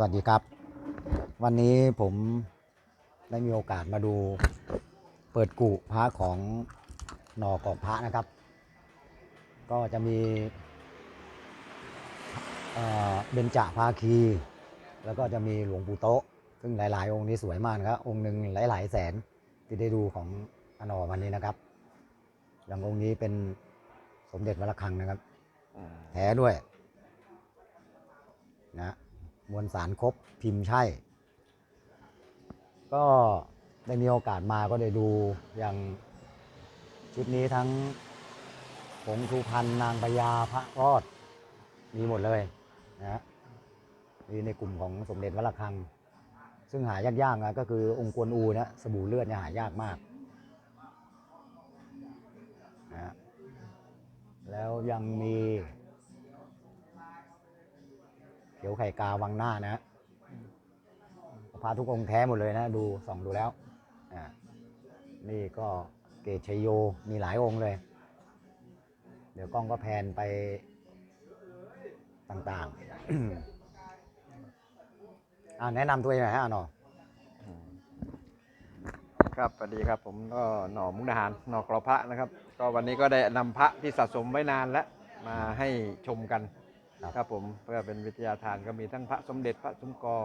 สวัสดีครับ วันนี้ผมได้มีโอกาสมาดูเปิดกุพระของหนอกอกพระนะครับ ก็จะมีเอ่อเบญจภาคี แล้วก็จะมีหลวงปู่โตะซึ่งหลาย ๆ องค์นี้สวยมากนะครับองค์หนึ่งหลาย ๆ แสนที่ได้ดูของอนอวันนี้นะครับ อย่างองค์นี้เป็นสมเด็จวัดระฆังนะครับแท้ด้วยนะ มวลสารครบพิมพ์ใช่ ก็ได้มีโอกาสมาก็ได้ดูอย่างชุดนี้ทั้งผงทูพันนางพญาพระรอด มีหมดเลยนะมีในกลุ่มของสมเด็จวัดระฆัง ซึ่งหายากๆนะก็คือองค์กวนอูนะสบู่เลือดเนี่ยหายากมากนะแล้วยังมี เขียวไข่กาวังหน้านะฮะพระทุกองค์แท้หมดเลยนะ ดูส่องดูแล้วอ่านี่ก็เกตชัยโยมีหลายองค์เลย เดี๋ยวกล้องก็แพนไปต่างๆอ่าแนะนำตัวเองหน่อยฮะอะหนอครับสวัสดีครับผมก็หน่อมุกดาหารหน่อกรอพระนะครับ ก็วันนี้ก็ได้นำพระที่สะสมไว้นานแล้วมาให้ชมกัน ครับผมเพื่อเป็นวิทยาทานก็มีทั้งพระสมเด็จพระสมกอ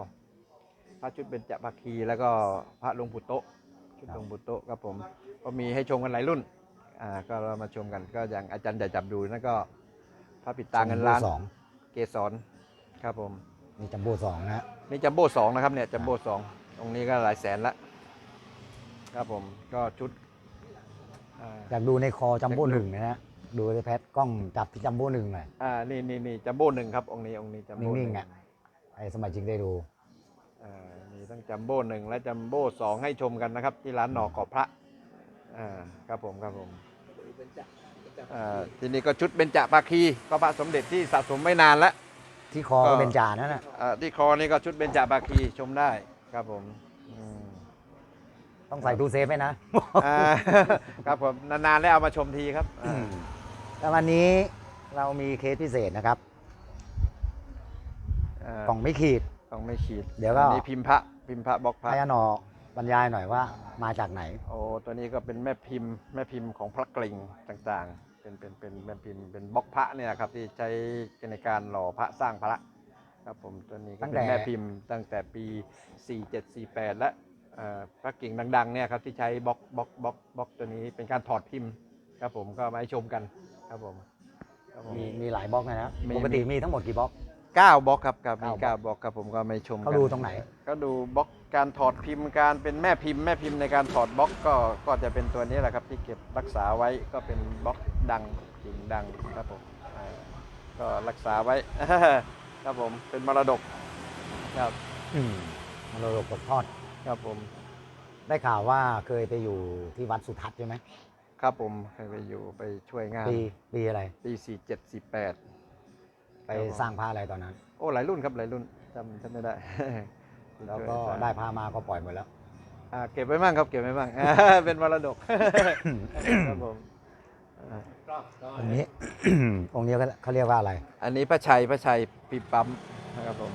พระชุดเบญจภาคีแล้วก็พระหลวงปู่โตะชุดหลวงปู่โตะครับผมก็มีให้ชมกันหลายรุ่นอ่าก็เรามาชมกันก็อย่างอาจารย์จะจับดูนั่นก็พระปิดตาเงินล้านสองเกสรครับผมมีจัมโบ้สองนะฮะนี่จัมโบ้สองนะครับเนี่ยจัมโบ้สองตรงนี้ก็หลายแสนละครับผมก็ชุดอ่าอยากดูในคอจัมโบ้หนึ่งนะฮะ ดูในแพทกล้องจับที่จัมโบ้หนึ่งหน่อยอ่านี่นี่นี่จัมโบ้หนึ่งครับองค์นี้องค์นี้จัมโบ้นิ่งๆอะไอ้สมัยจริงได้ดู อ่ามีทั้งจัมโบ้หนึ่งและจัมโบ้สองให้ชมกันนะครับ ที่ร้านหนอกเกาะพระอ่าครับผมครับผมอ่าทีนี้ก็ชุดเบญจภาคีก็พระสมเด็จที่สะสมไม่นานแล้ว ที่คอก็ ก็เป็นจานั่นน่ะอ่าที่คอนี่ก็ชุดเบญจภาคีชมได้ครับผมอืม ต้องใส่ตู้เซฟไว้นะ อ่า ครับผมนานๆแล้วเอามาชมทีครับอ่า แล้ววันนี้เรามีเคสพิเศษนะครับอ่ากล่องไม่ขีด ต้องไม่ขีดเดี๋ยวก็ อันนี่พิมพ์พระพิมพ์พระบล็อกพระให้อนอบรรยายหน่อยว่ามาจากไหน โอ้ตัวนี้ก็เป็นแม่พิมพ์แม่พิมพ์ของพระกลิ่งต่างๆ เป็นเป็นเป็นแม่พิมพ์เป็นบล็อกพระเนี่ยครับที่ใช้ในการหล่อพระสร้างพระครับผมตัวนี้ก็ตั้งเป็แต่นแม่พิมพ์ตั้งแต่ปี 4748 และเอ่อพระกิ่งดังๆเนี่ยครับที่ใช้บล็อกบล็อกบล็อกบล็อกตัวนี้เป็นการถอดพิมพ์ครับผมก็มาให้ชมกัน ครับผมครับผม มีมีหลายบล็อกนะนะมี ปกติมีทั้งหมดกี่บล็อก เก้าบล็อกครับครับมีเก้าเก้าบล็อกครับผมก็ไม่ชมเขากันดูตรงไหน ก็ดูบล็อกการถอดพิมพ์การเป็นแม่พิมพ์แม่พิมพ์ในการถอดบล็อกก็ก็จะเป็นตัวนี้แหละครับที่เก็บรักษาไว้ก็เป็นบล็อกดังกิ่งดังครับผมอ่าก็รักษาไว้ ครับผมเป็นมรดกครับอืมมรดกตกทอด ครับผม ได้ข่าวว่าเคยไปอยู่ที่วัดสุทัศน์ใช่ไหม ครับผมเคยไปอยู่ไปช่วยงานปีปีอะไร ปีสี่เจ็ดสี่แปดไปสร้างพระอะไรตอนนั้น โอ้หลายรุ่นครับหลายรุ่นจำจำไม่ได้ แล้วก็ช่ยสร้างได้พระมาก็ปล่อยหมดแล้วอ่าเก็บไว้บ้างครับเก็บไว้บ้างเป็นมรดกครับผมอ่าองค์นี้องค์นี้เขาเขาเรียกว่าอะไร อันนี้พระชัยพระชัยปีปั๊มนะครับผม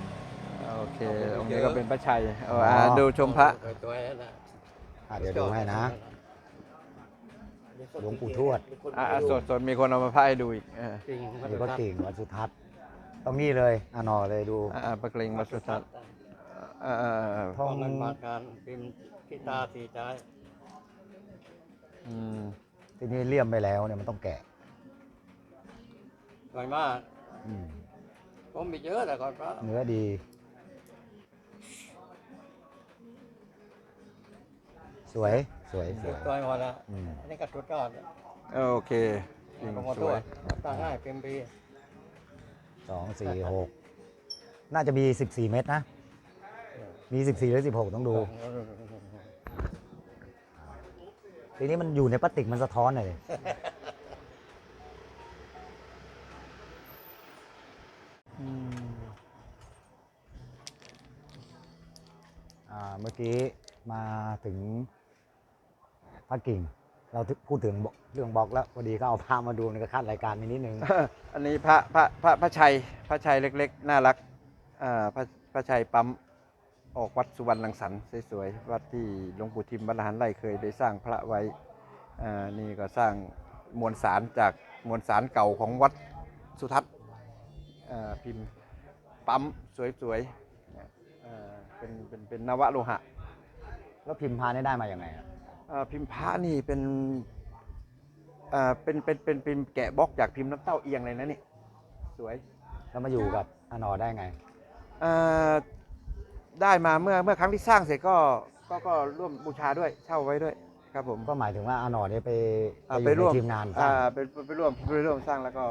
โอเคองค์นี้ก็เป็นพระชัยเอาอ่าอ๋อดูชมพระตัวนั้นนะอะเดี๋ยวดูให้นะ หลวงปู่ทวดอ่าอ่าสดสดมีคนเอามาพระให้ดูอีกอ่าจริงนี่ก็กิ่งวัดสุทัศน์ตรงนี้เลยอะนอเลยดูอ่าอ่าประเกรงวัดสุทัศน์อ่าอ่าอ่าทห้อองงนั้นมาการพิมพ์ที่ตาสีใจอืมที่นี่เลี่ยมไปแล้วเนี่ยมันต้องแกะสวยมากอืมผมมีเยอะแต่ก่อนพระเนื้อดี สวย สวยสวยสวยหมดละอืม อันนี้ก็สุดยอดโอเคจริงก็หมดสตัววยตั้งให้พิมพ์ปีสองสี่หกน่าจะมีสิบสี่เม็ดนะ มีสิบสี่หรือสิบหกต้องดู ทีนี้มันอยู่ในพลาสติกมันสะท้อนหน่อยดิอ่าเมื่อกี้มาถึง พระกิ่ง เราพูดถึงเรื่องบล็อกแล้วพอดีก็เอาภาพมาดูในกระคัดรายการนี้นิดนึงอันนี้พระพระพระพระชัยพระชัยเล็กๆ น่ารักอ่าพระพระชัยปั๊มออกวัดสุวรรณรังสรรค์สวยๆวัดที่หลวงปู่ทิมวัดละหันไร่เคยได้สร้างพระไว้อ่านี่ก็สร้างมวลสารจากมวลสารเก่าของวัดสุทัศน์อ่าพิมพ์ปั๊มสวยๆเนี่ยอ่าเป็นเป็นเป็นนวโลหะ แล้วพิมพ์พานี่ได้มาอย่างไงอะอ่า พิมพ์พระนี่เป็นอ่าเป็นเป็นเป็นเป็นแกะบล็อกจากพิมพ์น้ำเต้าเอียงเลยนะนี่สวยแล้วมาอยู่กับอานอได้ไงอ่าได้มาเมื่อเมื่อครั้งที่สร้างเสร็จก็ก็ก็ร่วมบูชาด้วยเช่าไว้ด้วยครับผมก็หมายถึงว่าอานอเนี่ยไปอ่าไปอยู่ไปร่วมในทีมงานสอ่าร้างไปไปร่วมไปร่วมสร้างแล้วก็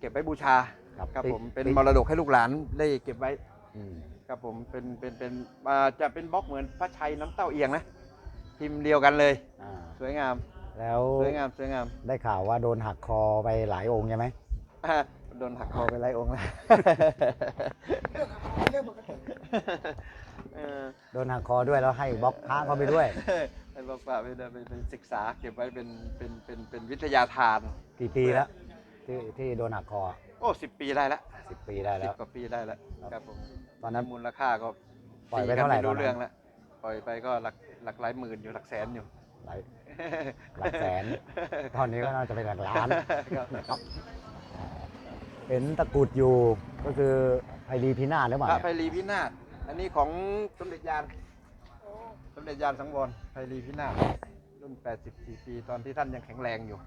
เก็บไว้บูชาครับครับปิ๊กผมเป็นปิ๊กมรดกให้ลูกหลานได้เก็บไว้อืมครับผมเป็นเป็นเป็นอ่าจะเป็นบล็อกเหมือนพระชัยน้ำเต้าเอียงนะ พิมพ์เดียวกันเลย อ่าสวยงาม แล้วสวยงามสวยงามได้ข่าวว่าโดนหักคอไปหลายองค์ใช่ไหมอ่าโดนหักคอไปไล่องค์แล้วเรื่องปกติเออ โดนหักคอด้วยแล้วให้บล็อกพระเขาไปด้วยให้บอกว่าไปไปไปศึกษาเก็บไว้เป็นเป็นเป็นเป็นวิทยาทาน กี่ปีแล้วที่ที่โดนหักคอโอ้สิบปีได้แล้วสิบปีได้สิแล้บว กว่าปีได้แล้วครับผมตอนนั้นมูลค่าก็ปล่อยไปเท่าไหร่ตีกันม่ตอนนั้นรู้เรื่องแล้ว ปล่อยไปก็หลักหลักหลายหมื่นอยู่หลักแสนอยู่ หลายหลักแสน ตอนนี้ก็น่าจะเป็นหลักล้านครับเห็นตะกรุดอยู่ก็คือไพรีพินาศหรือเปล่าพระเนี่ยไพรีพินาศอันนี้ของสมเด็จยานสมเด็จยานสังวรไพรีพินาศรุ่น 84 ปีตอนที่ท่านยังแข็งแรงอยู่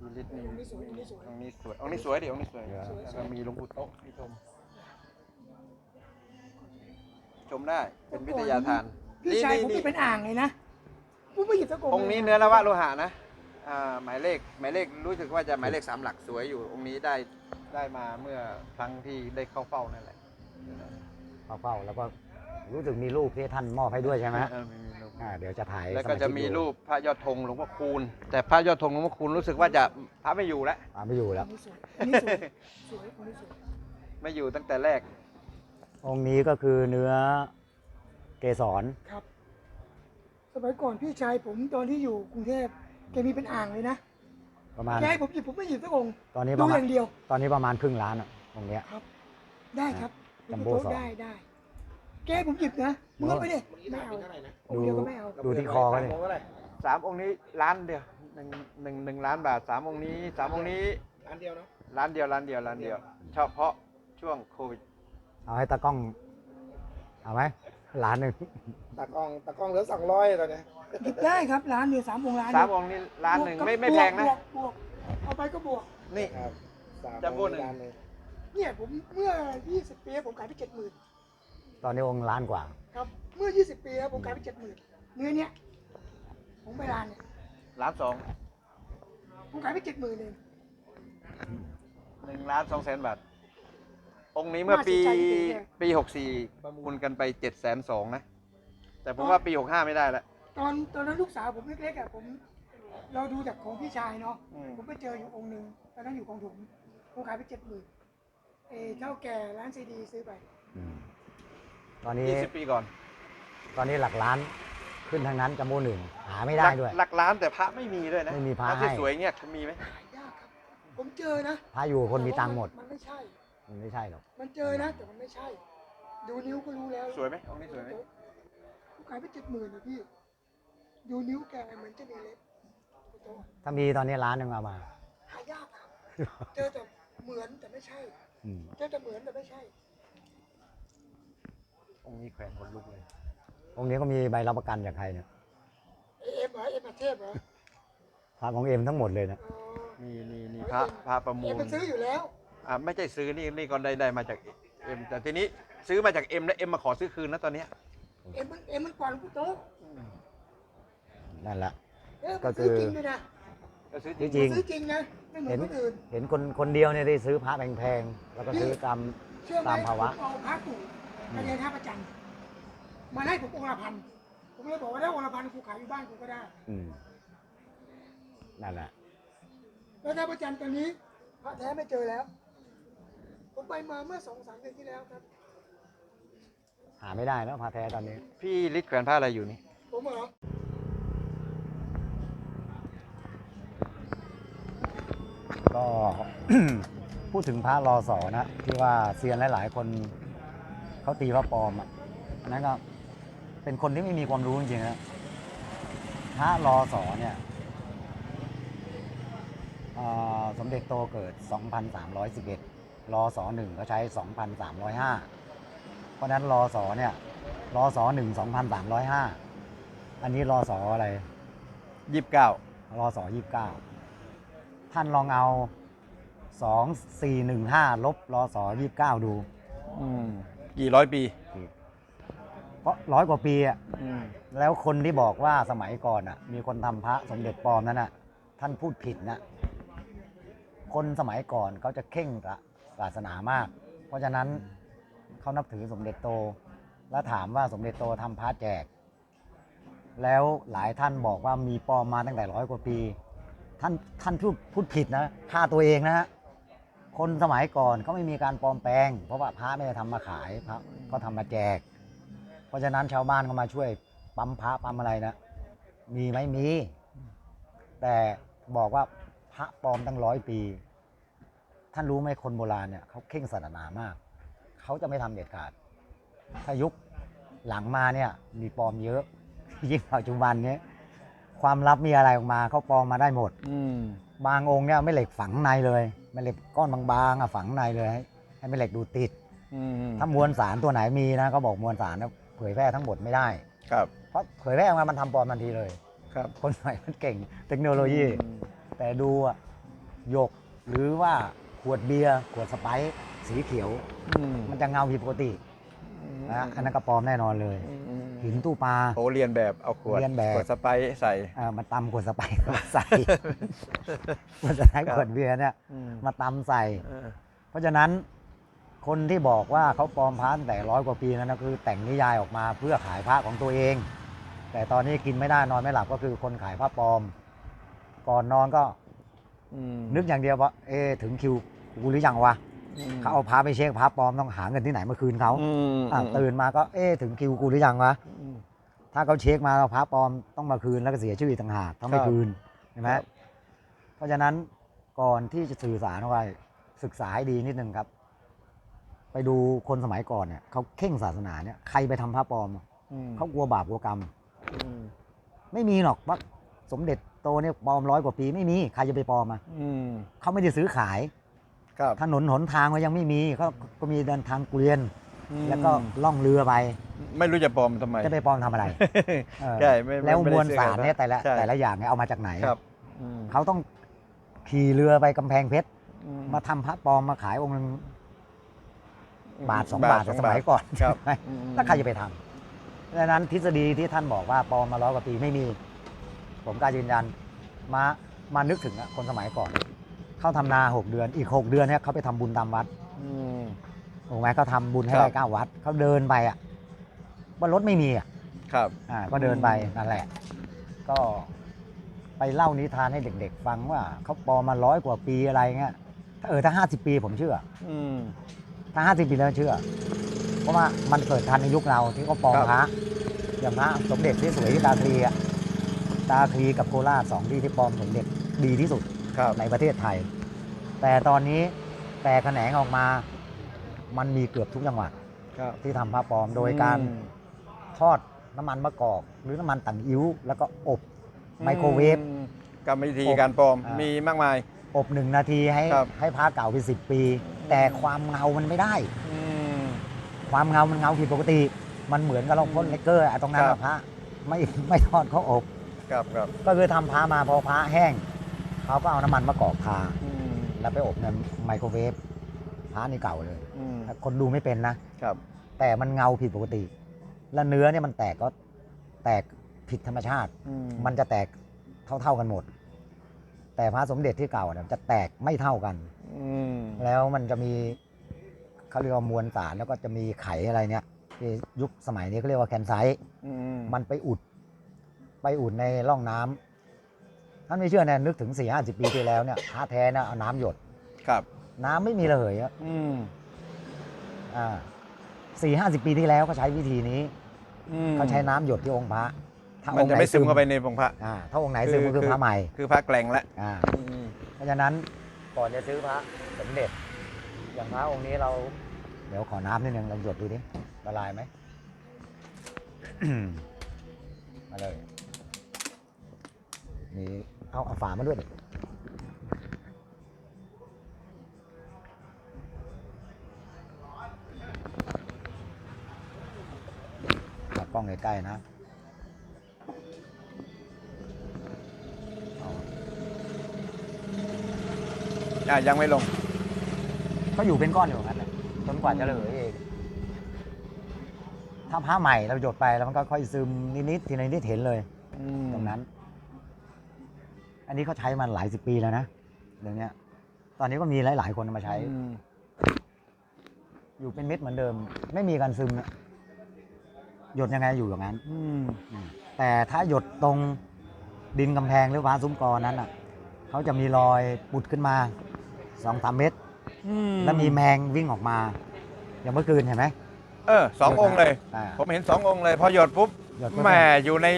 มีฤทธิ์นี่องค์นี้สวยองค์นี้สวยองค์นี้สวยองค์นี้สวยดิองค์นี้สวยแล้วก็มีหลวงปู่โต๊ะที่ชม ชมได้เป็นวิทยาทานพี่ชายผมที่เป็นอ่างเลยนะผมไม่หยิบตะโกนองค์นี้เนื้อนวะโลหะนะอ่าหมายเลขหมายเลขรู้สึกว่าจะหมายเลขสามหลักสวยอยู่องค์นี้ได้ได้มาเมื่อครั้งที่ได้เข้าเฝ้านั่นแหละเฝ้าๆแล้วก็รู้สึกมีรูปที่ท่านมอบให้ด้วยใช่ไหมเออมีมีรูป อ่าเดี๋ยวจะถ่ายแล้วก็สาชิจะมีดูรูปพระยอดธงหลวงพ่อคูณ แต่พระยอดธงหลวงพ่อคูณรู้สึกว่าจะพระไม่อยู่แล้ว อ่าไม่อยู่แล้วองค์นี้สวยองค์นี้สวยสวยองค์นี้สวย ไม่อยู่ตั้งแต่แรก องค์นี้ก็คือเนื้อเกสร ครับ สมัยก่อนพี่ชายผมตอนที่อยู่กรุงเทพแกมีเป็นอ่างเลยนะประมาณ แกให้ผมหยิบผมไม่หยิบสักองค์ตอนนี้ปดูระมาอณ ย่างเดียว ตอนนี้ประมาณครึ่งล้านอะองค์เนี้ย ครับ ได้ครับจัมโบ้สอง ได้ได้ แกให้ผมหยิบนะมึงเอาไปดิไม่เอาองค์เดียวก็ไม่เอา ดูที่คอเขาเนี่ยสามองค์นี้ล้านเดียวหนึ่งหนึ่งหนึ่งล้านบาทสามองค์นี้สามองค์นี้อันเดียวเนาะล้านเดียวล้านเดียวล้านเดียว เฉพาะช่วงโควิด เอาให้ตากล้อง เอาไหมล้านหนึ่งตากล้องตากล้องเหลือสองร้อยตอนเนี้ยหยิบได้ครับร้านเดียวสามองค์ร้านสามเดียวองค์นี้ล้านหนึ่งบวกไม่กับไม่แพงนะ บวกบวกเอาไปก็บวก นี่ ครับสามจัมโบ้หนึ่งล้าเลยเนี่ยผมเมื่อ 20 ปีผมขายไป 70,000ตอนนี้องค์ล้านกว่า ครับ เมื่อ 20 ปีแล้วผมขายไป 70,000เนื้อเนี้ยผมไปร้านเนี่ยล้านสองผมขายไป 70,000เองหนึ่งล้านสองแสนบาท องค์นี้เมื่อปีน่าสนใจจริงๆเนี่ยปีหกสี่คุณกันไปเจ็ดแสนสองนะ แต่ผมว่าปีหกห้าไม่ได้แล้วตอนตอนนั้นลูกสาวผมเล็กๆอะผม เราดูจากของพี่ชายเนาะอืม ผมไปเจออยู่องค์หนึ่งตอนนั้นอยู่กองถุงผมขายไป70,000เออเท่าแก่ร้านซีดีซื้อไปอืมตอนนี้ยี่สิบปีก่อนตอนนี้หลักล้านขึ้นทางนั้นจัมโบ้หนึ่งหาไม่ได้ด้วยหลักล้านแต่พระไม่มีด้วยนะไม่มีพระที่ให้ สวยเงี้ยมีไหมหายากครับ ผมเจอนะพระอยู่คนมีตังค์หมด มันไม่ใช่ มันไม่ใช่หรอก มันเจอนะ แต่มันไม่ใช่ ดูนิ้วก็รู้แล้วสวยไหมองค์นี้สวยไหมผมขายไปเจ็ดหมื่นนะพี่ ดูนิ้วแกเหมือนจะมีเล็บโต๊ะถ้ามีตอนนี้ล้านหนึ่งเอามา หายากครับเจอแต่เหมือนแต่ไม่ใช่ อืมเจอแต่เหมือนแต่ไม่ใช่ องค์นี้แขวนคนลุกเลย องค์นี้ก็มีใบรับประกันจากใครเนี่ยเอ็มเหรอเอ็มอาเทพเหรอพระของเอ็มทั้งหมดเลยนะ อ๋อนี่นี่นี่พระพระประมูเอ็ลมมันซื้ออยู่แล้ว อ่าไม่ใช่ซื้อนี่นี่ก็ได้ได้มาจากเอ็มแต่ทีนี้ซื้อมาจากเอ็มแล้วเอ็มมาขอซื้อคืนนะตอนเนี้ยเอ็มมันเอ็มมันกว่าหลวงปู่โต๊ะนั่นแหละ เอ้ยก็มันซื้อคือ จริงด้วยนะก็ซื้อจจริง ริงมันซื้อจริงนะไม่เหมือนเห็นคนอื่น เห็นคนคนเดียวเนี่ยได้ซื้อพระแพงๆแล้วก็ซื้อตาม เชื่อไหมตามภาวะ ผมเอาพระกูไปเรียนท่าประจันทร์มาให้ผมองค์ละพันผมเลยบอกว่าถ้าองค์ละพันกูขายอยู่บ้านกูก็ได้ อืมนั่นแหละแล้วท่าประจันทร์ตอนนี้พระแท้ไม่เจอแล้ว ผมไปมาเมื่อสองสามเดือนที่แล้วครับ หาไม่ได้แล้วพระแท้ตอนนี้ พี่ฤทธิ์แขวนผ้าอะไรอยู่นี่ ผมเหรอก็ พูดถึงพระรอสอนะที่ว่าเซียนหลาย ๆ คนเขาตีพระปลอมอะอันนั้นก็เป็นคนที่ไม่มีความรู้จริงๆนะพระรอสอเนี่ยเอ่อสมเด็จโตเกิด 2,311 รอสอหนึ่งเขาใช้ 2,305 เพราะฉะนั้นรอสอเนี่ยรอสอหนึ่ง2,305 อันนี้รอสออะไร ยี่สิบเก้ารอสอยี่เก้าท่านลองเอาสองสี่หนึ่งห้าลบรอสอยี่เก้าดู อืมกี่ร้อยปีเพราะร้อยกว่าปีอะอืมแล้วคนที่บอกว่าสมัยก่อนอะมีคนทำพระสมเด็จปลอมนั้นอะท่านพูดผิดนะ คนสมัยก่อนเขาจะเข่ง ศาสนามาก เพราะฉะนั้นเขานับถือสมเด็จโต แล้วถามว่าสมเด็จโตทำพระแจก แล้วหลายท่านบอกว่ามีปลอมมาตั้งแต่ร้อยกว่าปี ท่านท่านพูดพูดผิดนะฆ่าตัวเองนะฮะคนสมัยก่อนเขาไม่มีการปลอมแปลง เพราะว่าพระไม่ได้ทำมาขายพระก็ทำมาแจก เพราะฉะนั้นชาวบ้านก็มาช่วยปั๊มพระปั๊มอะไรนะมีไหมมี แต่บอกว่าพระปลอมตั้งร้อยปี ท่านรู้ไหมคนโบราณเนี่ยเขาเข่งศาสนามาก เขาจะไม่ทำเด็ดขาด ถ้ายุคหลังมาเนี่ยมีปลอมเยอะ ยิ่งปัจจุบันเนี้ยความลับมีอะไรออกมาเขาปลอมมาได้หมด อืมบางองค์เนี่ยไม่เหล็กฝังในเลยไม่เหล็กก้อนบางๆอะฝังในเลยให้ให้ไม่เหล็กดูดติดอืมถ้ามวลสารตัวไหนมีนะเขาบอกมวลสารนะเผยแพร่ทั้งหมดไม่ได้ ครับ เพราะเผยแพร่ออกมามันทำปลอมทันทีเลย ครับ คนใหม่มันเก่งเทคโนโลยีอืมแต่ดูอะหยกหรือว่า ขวดเบียร์ขวดสไปซ์สีเขียว อืมมันจะเงาผิดปกตินะอันนั้นก็ปลอมแน่นอนเลย อืมอืมหินตู้ปลา โอ้เรียนแบบเอาขวดเรียนแบบ ขวดสไปซ์ใส่ อ่ามาตำขวดสไปซ์ ใส่มันจะใช้ขวดเบียร์เนี่ยอืมมาตำใส่ เออเพราะฉะนั้นคนที่บอกว่าเขาปลอมพระตั้งแต่ร้อยกว่าปีนั้นนะคือแต่งนิยายออกมาเพื่อขายพระของตัวเอง แต่ตอนนี้กินไม่ได้นอนไม่หลับก็คือคนขายพระปลอม ก่อนนอนก็อืม นึกอย่างเดียวว่าเอะถึงคิวกูหรือยังวะมเขาเอาพระไปเช็คพระปลอมต้องหาเงินที่ไหนมาคืนเขาอืมอะตื่นมาก็เอะถึงคิวกูหรือยังวะอืมถ้าเขาเช็คมาเราพระปลอมต้องมาคืนแล้วก็เสียชีวิตต่างหากถ้าไม่ครับคืนเห็นไหมครับเพราะฉะนั้นก่อนที่จะสื่อสารเอาไว้ศึกษาให้ดีนิดนึงครับ ไปดูคนสมัยก่อนเนี่ยเขาเข่งศาสนาเนี่ยใครไปทำพระปลอมอืมเขากลัวบาปกลัวกรรมอืมไม่มีหรอกว่าสมเด็จ โตเนี่ยปลอมร้อยกว่าปีไม่มีใครจะไปปลอมมาอืมเขาไม่ได้ซื้อขายครับถนนหนทางก็ยังไม่มีเขาก็มีเดินทางเกวียน อืมแล้วก็ล่องเรือไปไม่รู้จะปลอมทำไม จะไปปลอมทำอะไรเออใช่ไม่ไม่แล้วไม่มได้วลซื้อสารเนี่ยขแต่ละใช่ แต่ละอย่างเนี่ยเอามาจากไหน ครับอืมเขาต้องขี่เรือไปกำแพงเพชรอืมาทำพระปลอมมาขายองค์หนึงบาทสองบาทสองสมัยก่อนครับใช่ไหม อืม แล้วใครจะไปทำดังนั้นทฤษฎีที่ท่านบอกว่าปลอมมาร้อยกว่าปีไม่มี ผมกล้ายืนยันมามานึกถึงอะคนสมัยก่อน เขาทำนาหกเดือนอีกหกเดือนเนี่ยเขาไปทำบุญตามวัดอืมถูกไหมเขาทำบุญให้ครับได้เก้าวัดเขาเดินไปอะว่ารถไม่มีอะครับอ่าก็เดินไปอืมนั่นแหละ ก็ไปเล่านิทานให้เด็ก ๆ ฟังว่าเขาปลอมมาร้อยกว่าปีอะไรเงี้ยถ้าเออถ้าห้าสิบปีผมเชื่อ อืมถ้าห้าสิบปีแล้วเชื่อ เพราะว่ามันเกิดทันในยุคเราที่เขาปลอมครับพระอย่างพระสมเด็จที่สวยที่ตาคลีอะ ตาคลีกับโคราชสองที่ที่ปลอมสมเด็จดีที่สุดครับในประเทศไทย แต่ตอนนี้แต่แขนงออกมามันมีเกือบทุกจังหวัดครับที่ทำพระปลอมโดยการอืมทอดน้ำมันมะกอก หรือน้ำมันต่างอิ้ว แล้วก็อบไมโครเวฟอืมกรรมวิธีอบการปลอมอ่ามีมีมากมาย อบหนึ่งนาทีให้ครับให้พระเก่าเป็นสิบปี แต่ความเงามันไม่ได้อืมความเงามันเงาผิดปกติ มันเหมือนกับเราพ่นเลกเกอร์อะตรงนั้นครับอะพระไม่ไม่ทอดเขาอบ ครับครับก็คือทำพระมาพอพระแห้งเขาก็เอาน้ำมันมะกอกทาอืมแล้วไปอบในไมโครเวฟพระนี่เก่าเลย อืมคนดูไม่เป็นนะ ครับ แต่มันเงาผิดปกติ และเนื้อเนี่ยมันแตกก็แตกผิดธรรมชาติ อืมันจะแตกเท่าๆกันหมด แต่พระสมเด็จที่เก่าเนี่ยจะแตกไม่เท่ากัน อืมแล้วมันจะมีเขาเรียกว่ามวลสารแล้วก็จะมีไขอะไรเนี่ยที่ยุคสมัยนี้เขาเรียกว่าแคนไซต์อืมมันไปอุด ไปอุดในร่องน้ำท่านไม่เชื่อแน่นึกถึง4ี่ห้าสิบปีที่แล้วเนี่ยพระแท้นะเอาน้ำหยดครับ น้ำไม่มีระเหยอะอืมอ่าสี่ห้าสิบปีที่แล้วเขาใช้วิธีนี้อืมเขาใช้น้ำหยดที่องค์พระถ้ามันองค์จะไหนไม่ซึมเข้าไปในผงพระอ่าถ้าองค์ไหนซึมคือก็คือคือพระใหม่ คือพระแกล่งแล้วอ่าอืมเพราะฉะนั้นก่อนจะซื้อพระสมเด็จ อย่างพระองค์นี้เราเดี๋ยวขอน้ำนิดนึงลองหยดดูดิละลายไหมมาเลย มีเอาเอาฝามาด้วยดิเอากล้องใกล้ๆนะเอาอะยังไม่ลง ก็อยู่เป็นก้อนอยู่อย่างนั้นแหละจนกว่าจะระเหยเองถ้าผ้าใหม่เราหยดไปแล้วมันก็ค่อยซึมนิดๆทีละนิดเห็นเลย ตรงนั้น อันนี้เขาใช้มาหลายสิบปีแล้วนะเรื่องเนี้ยตอนนี้ก็มีหลาย ๆ คนเอามาใช้ อืมอยู่เป็นเม็ดเหมือนเดิม ไม่มีการซึมนะหยดยังไงอยู่อย่างนั้น อืมอืมแต่ถ้าหยดตรงดินกำแพงหรือฟ้าซุ้มกอนั้นอะเขาจะมีรอยปุดขึ้นมาสองสามเม็ดแล้วมีแมงวิ่งออกมา อย่างเมื่อคืนเห็นไหมเออสององค์เลย อ่าผมเห็นสององค์เลย พอหยดปุ๊บหยดปุ๊บแหมอยู่ใน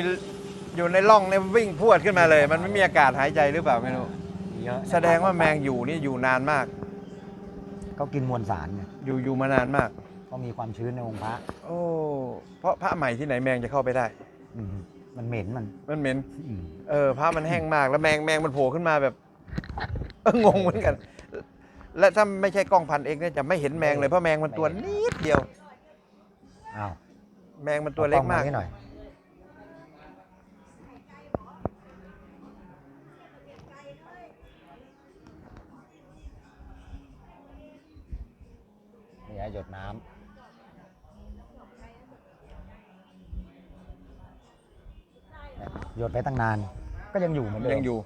อยู่ในร่องเนี่ยวิ่งพรวดขึ้นมาเลย มันไม่มีอากาศหายใจหรือเปล่าไม่รู้เยอะแสดงว่าแมงอยู่นี่อยู่นานมาก เขากินมวลสารเนี่ยอยู่อยู่มานานมาก ก็มีความชื้นในองค์พระโอ้เพราะพระใหม่ที่ไหนแมงจะเข้าไปได้ อืมมันเหม็นมันมันเหม็น อืมเออพระมันแห้งมากแล้วแมงแมงมันโผล่ขึ้นมาแบบ เอองงเหมือนกัน และถ้าไม่ใช่กล้องพันเองเนี่ยจะไม่เห็นแมงเลยเพราะแมงมันตัวนิดเดียว อ้าวแมงมันตัวเล็กมาก อล้องนิดหน่อย นี่ฮะหยดน้ำเนี่ยหยดไปตั้งนาน ก็ยังอยู่เหมือนเดิมยังอยู่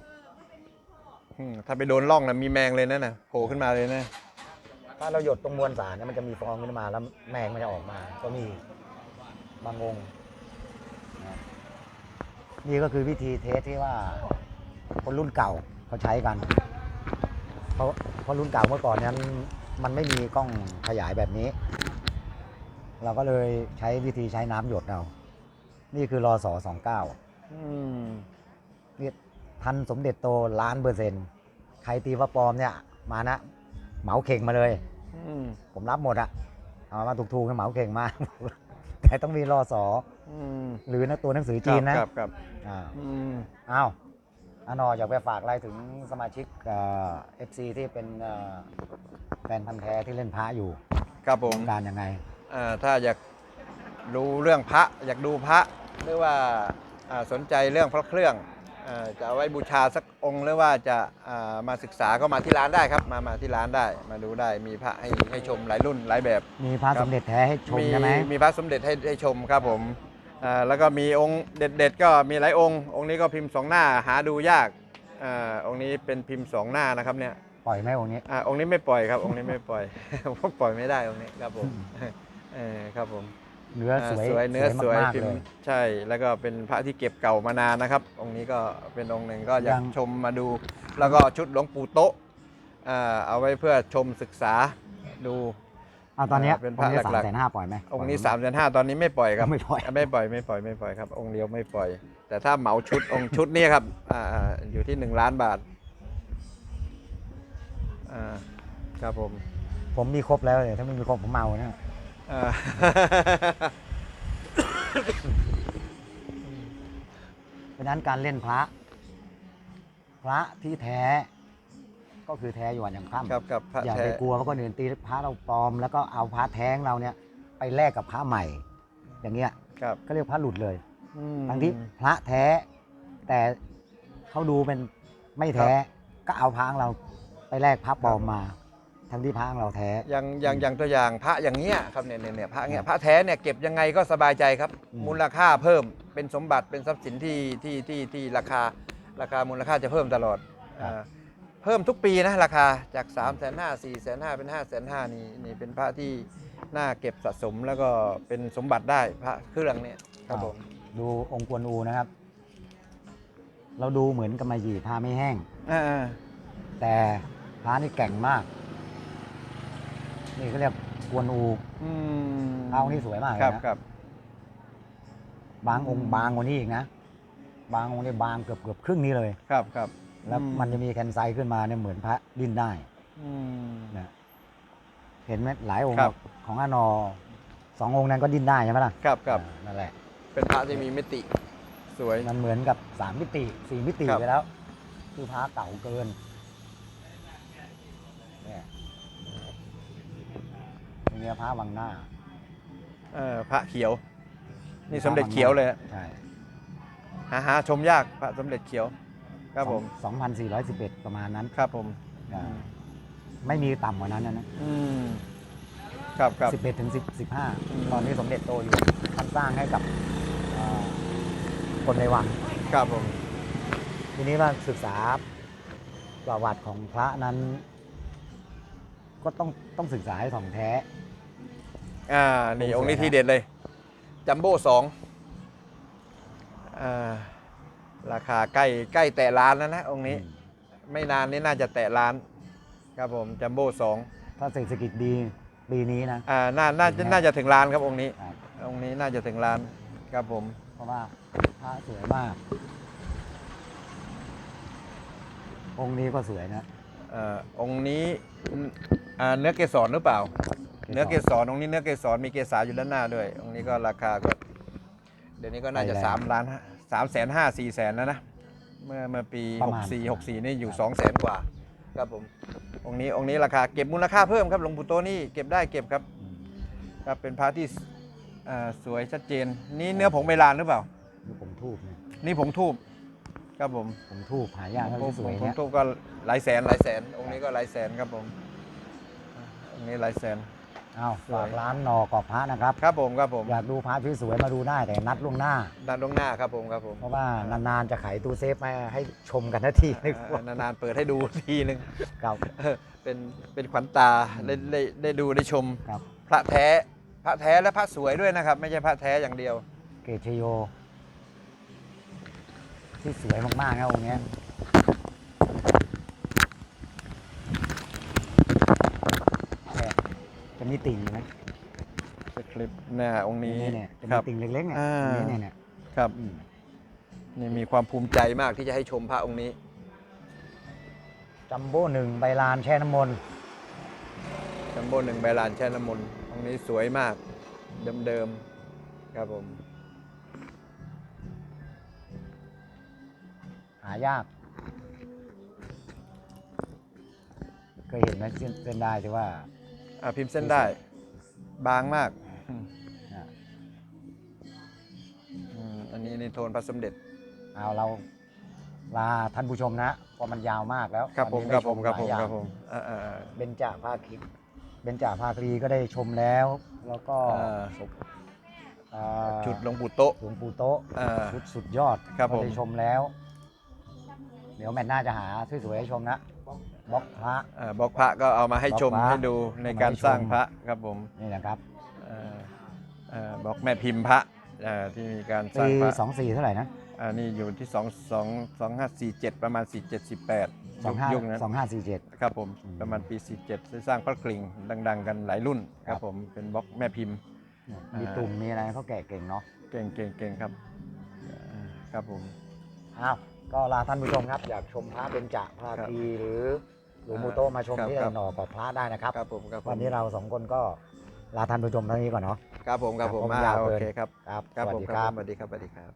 อืมถ้าไปโดนร่องนะมีแมงเลยนะน่ะโผล่ขึ้นมาเลยนะ ถ้าเราหยดตรงมวลสารเนี่ยมันจะมีฟองขึ้นมาแล้วแมงมันจะออกมา ก็มีบางองค์นะนี่ก็คือวิธีเทสที่ว่า คนรุ่นเก่าเขาใช้กัน เพราะเพราะรุ่นเก่าเมื่อก่อนนั้น มันไม่มีกล้องขยายแบบนี้ เราก็เลยใช้วิธีใช้น้ำหยดเอา นี่คือรอสอสองเก้าอืมนี่ทันสมเด็จโตล้านเปอร์เซ็นต์ใครตีว่าปลอมเนี่ย มานะ เหมาเข่งมาเลยอืมผมรับหมดอะเอามาถูกๆให้เหมาเข่งมา แต่ต้องมีรอสออืมหรือนะตัวหนังสือจีนนะครับครับอ้าวอืมอ้าวอานออยากไปฝากอะไรถึงสมาชิกเอฟซีที่เป็นเอ่อ แฟนพันธ์แท้ที่เล่นพระอยู่ครับผมต้องการยังไงอ่าถ้าอยากดูเรื่องพระ อยากดูพระหรือว่าอ่าสนใจเรื่องพระเครื่องอ่าจะเอาไว้บูชาสักองค์หรือว่าจะอ่ามาศึกษาก็มาที่ร้านได้ครับ มามาที่ร้านได้มาดูได้มีพระให้ให้ชมหลายรุ่นหลายแบบ มีพระครับสมเด็จแท้ให้ชมใช่ไหมมีพระสมเด็จให้ให้ชมครับผมอ่าแล้วก็มีองค์เด็ดๆ ก็มีหลายองค์ องค์นี้ก็พิมพ์สองหน้าหาดูยากอาองค์นี้เป็นพิมพ์สองหน้านะครับเนี่ย ปล่อยไหมองค์นี้ อ่าองค์นี้ไม่ปล่อยครับ องค์นี้ไม่ปล่อยเพราะปล่อยไม่ได้องค์นี้ครับผมเออครับผมเนื้อสวยาสวยเนื้อสวยมากพิๆมเลยพ์ใช่ แล้วก็เป็นพระที่เก็บเก่ามานานนะครับ องค์นี้ก็เป็นองค์หนึ่งก็อยากยังชมมาดู แล้วก็ชุดหลวงปู่โต๊ะอ่าเอาไว้เพื่อชมศึกษาดู เอาตอนเนี้ยเป็นอพระงค์นี้หสามลักๆ แสนห้าปล่อยไหมองค์นี้3ามแสนห้าตอนนี้ไม่ปล่อยครับไม่ปล่อย ไม่ปล่อยไม่ปล่อยไม่ปล่อยครับ องค์เดียวไม่ปล่อย แต่ถ้าเหมาชุด องค์ชุดนี้ครับอ่าอ่าอยู่ที่ 1 ล้านบาท อ่าครับผมผมมีครบแล้วเลยถ้าไม่มีครบผมเมานะอ่า เพราะฉะนั้นการเล่นพระ พระที่แท้ ก็คือแท้อยู่วันยังค่ำครับครับพระอย่าแท้ไปกลัวเพราะคนอื่นตีพระเราปลอม แล้วก็เอาพระแท้งเราเนี่ย ไปแลกกับพระใหม่ อย่างเงี้ยครับก็เรียกพระหลุดเลยอืมทั้งที่พระแท้ แต่เขาดูเป็นไม่แท้ก็เอาพระของเรา ไปแลกพระปลอมมา ทั้งที่พระของเราแท้ อย่างอย่างอย่างตัวอย่างพระอย่างเงี้ยครับเนี่ยเนี่ยเนี่ยพระเงี้ครัยบพระแท้เนี่ยเก็บยังไงก็สบายใจครับ อืม มูลค่าเพิ่มเป็นสมบัติเป็นทรัพย์สินที่ที่ที่ที่ราคาราคามูลค่าจะเพิ่มตลอดอ่าเพิ่มทุกปีนะราคาจาก3ามแสนห้าสี่แสนห้าเป็น5้าแสนห้านี่นี่เป็นพระที่น่าเก็บสะสมแล้วก็เป็นสมบัติได้พระเครื่องเนี่ยครับผมดูองค์กวนอูนะครับ เราดูเหมือนกำมะหยี่พาไม่แห้ง อ่า แต่ พระนี่แกร่งมาก นี่เขาเรียกกวนอูอืมพระองค์นี้สวยมากเลยครับนะ ครับ บางองค์บางกว่านี้อีกนะ บางองค์นี่บางเกือบเกือบครึ่งนี้เลย ครับครับแล้วอืมันจะมีแคนไซขึ้นมาเนี่ยเหมือนพระดิ้นได้อืม นะเห็นไหมหลายองค์ครับ ของอานอสององค์นั้นก็ดิ้นได้ใช่ไหมล่ะครับครับอ่านั่นแหละเป็นพระที่มีมิติสวย มันเหมือนกับสามมิติสี่มิติครับ ไปแล้ว คือพระเก่าเกิน เนี่ยเนี่ยพระวังหน้า เออพระเขียว นี่สมเด็จเขียวเลยอะใช่หาหาชมยากพระสมเด็จเขียว ครับผมสองพันสี่ร้อยสิบเอ็ดประมาณนั้นครับผมอ่าไม่มีต่ำกว่านั้นนะนะอืมครับครับสิบเอ็ดถึงสิบสิบห้าอืมตอนนี้สมเด็จโตอยู่ท่านสร้างให้กับอ่าคนในวัง ครับผม ทีนี้ว่าศึกษาประวัติของพระนั้น ก็ต้องต้องศึกษาให้ถ่องแท้ อ่า นี่องค์องค์นี้สวยนะทีเด็ดเลย จัมโบ้สองอ่า ราคาใกล้ใกล้แตะล้านแล้วนะองค์นี้อืมไม่นานนี้น่าจะแตะล้าน ครับผม จัมโบ้สองถ้าเศรษฐกิจดีปีนี้นะ อ่า น่า น่าจะน่าจะถึงล้านครับองค์นี้ ครับ องค์นี้น่าจะถึงล้าน ครับผม เพราะว่าพระสวยมาก องค์นี้ก็สวยนะ เอ่อองค์นี้ อ่าเนื้อเกสรหรือเปล่า เนื้อเกสรองค์นี้เนื้อเกสรมีเกสาอยู่ด้านหน้าด้วยองค์นี้ก็ราคาก็ เดี๋ยวนี้ก็น่าจะไปแล้วสามล้านสามแสนห้าสี่แสนแล้วนะเมื่อเมื่อปีประหมาณกสี่หกสี่นี่อยู่ครับสองแสนกว่าครับผมองค์นี้องค์นี้ราคาเก็บมูลค่าเพิ่มครับหลวงปู่โตนี่เก็บได้เก็บครับอืมครับเป็นพระที่อ่าสวยชัดเจน นี่เนื้อผงเบลานหรือเปล่า นี่ผมทูบเนี่ยนี่ผงทูบครับผม ผมทูบหายากผเท่ามที่สวยผเนี่มย ทูบก็หลายแสนหลายแสน องค์นี้ก็หลายแสนครับผม องค์นี้หลายแสนอ้าวสวย ฝากร้านนอกอบพระนะครับ ครับผมครับผมอยากดูพระสวยๆมาดูได้แต่นัดล่วงหน้า ด้านตรงหน้าครับผมครับผมเพราะว่านานๆจะไขตู้เซฟมาให้ชมกันนาทีนึงเอ่อนานๆเปิดให้ดูทีนึง ครับ เออเป็นเป็นขวัญตาได้ได้ได้ดูได้ชม ครับพระแท้พระแท้และพระสวยด้วยนะครับ ไม่ใช่พระแท้อย่างเดียว เกตชโย ที่สวยมากๆนะองค์เนี้ยเนี่ยจะ มีติ่งไหมสคริปต์หน้าองค์นี้เนี่ยจะคมีรับ ติ่งเล็กๆเนี่ยอ่า อันนี้เนี่ยเนี่ยครับอืมนี่มีความภูมิใจมากที่จะให้ชมพระองค์นี้ จัมโบ้หนึ่งใบลานแช่น้ำมนต์จัมโบ้หนึ่งใบลานแช่น้ำมนต์องค์นี้สวยมาก เดิมๆ ครับผม หายากเคยเห็นไหมเส้นเส้นได้ที่ว่า อะพิมพ์เส้นได้ บางมากอืมอะอืมอันนี้ในโทนพระสมเด็จ เอาเราลาท่านผู้ชมนะเพราะมันยาวมากแล้วครับผมวันนี้ครับผมได้ชครับผมหลายอย่างครับผมอ่าอ่าอ่าเบญจภาคีเบญจภาคีก็ได้ชมแล้ว แล้วก็อ่าอ่าชุดหลวงปู่โต๊ะหลวงปู่โต๊ะอ่าชุดสุดยอดครับก็ได้ผมชมแล้ว เดี๋ยวแมตช์หน้าจะหาสวยๆให้ชมนะ บล็อกพระ อ่าบล็อกพระก็เอามาให้ชมบล็อกพระให้ดูในการเอามาให้ชมสร้างพระครับผมนี่นะครับอ่าอ่าบล็อกแม่พิมพ์พระอ่าที่มีการสร้าปีงพระสองสี่เท่าไหร่นะอ่านี่อยู่ที่2 2 2 5 4 7 ประมาณ 4 7 18สองห้ายุคนั้น สองห้าสี่เจ็ด ครับผมอืมประมาณปี 47ได้สร้างพระกลิ่งดัง ๆ กันหลายรุ่นคครัรับ บผมเป็นบล็อกแม่พิมพ์ มีอ่าตุ่มมีอะไรเขาแกะเก่งเนาะเก่งเก่งเก่งครับอ่าครับผม อ้าว ก็ลาท่านผู้ชมครับ อยากชมพระเป็นจพระทีหรือหลวงมูโตมาชมที่ถนอกอบพระได้นะครับวันนี้เราสองคนก็ลาท่านผู้ชมเท่านี้ก่อนเนาะครับผมครับผมโอเคครับครับสวัสดีครับสวัสดีครับสวัสดีครับ